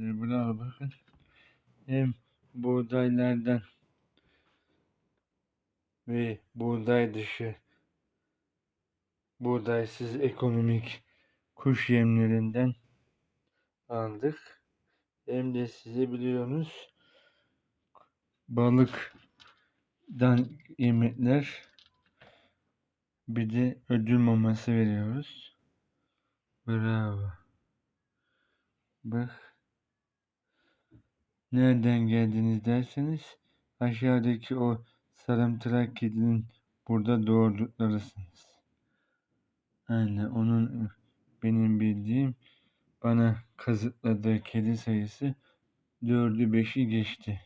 çiftçileri bravo bakın. Hem buğdaylardan ve buğday dışı buğdaysız ekonomik kuş yemlerinden aldık. Hem de size biliyorsunuz balıktan yemekler bir de ödül maması veriyoruz. Bravo. Bak. Nereden geldiniz derseniz aşağıdaki o sarımtırak kedinin burada doğurduklarısınız. Aynen onun benim bildiğim bana kazıkladığı kedi sayısı dördü beşi geçti.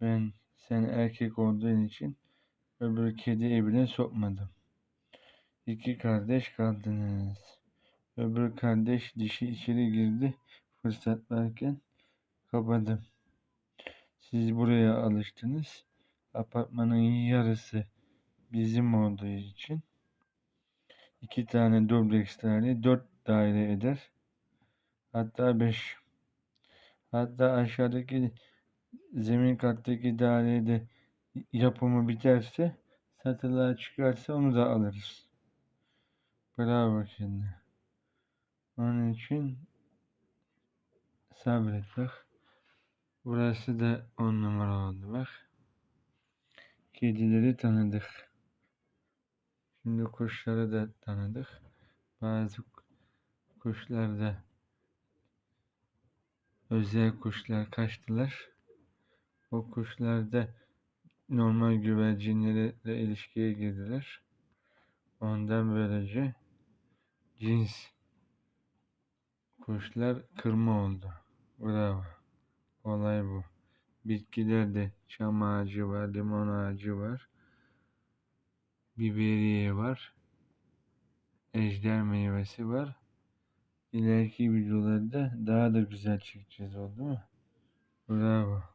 Ben sen erkek olduğun için öbür kedi evine sokmadım. İki kardeş kaldınız. Öbür kardeş dişi içeri girdi fırsat varken kapadım. Siz buraya alıştınız. Apartmanın yarısı bizim olduğu için iki tane dubleks daire dört daire eder. Hatta beş. Hatta aşağıdaki zemin kattaki dairede yapımı biterse satılığa çıkarsa onu da alırız. Bravo şimdi. Onun için sabret bak. Burası da on numara oldu bak. Kedileri tanıdık. Şimdi kuşları da tanıdık. Bazı kuşlar da özel kuşlar kaçtılar. O kuşlar da normal güvercinlerle ilişkiye girdiler. Ondan böylece cins kuşlar kırma oldu. Bravo. Olay bu. Bitkilerde çam ağacı var, limon ağacı var. Biberiye var. Ejder meyvesi var. İleriki videolarda daha da güzel çekeceğiz oldu mu? Bravo.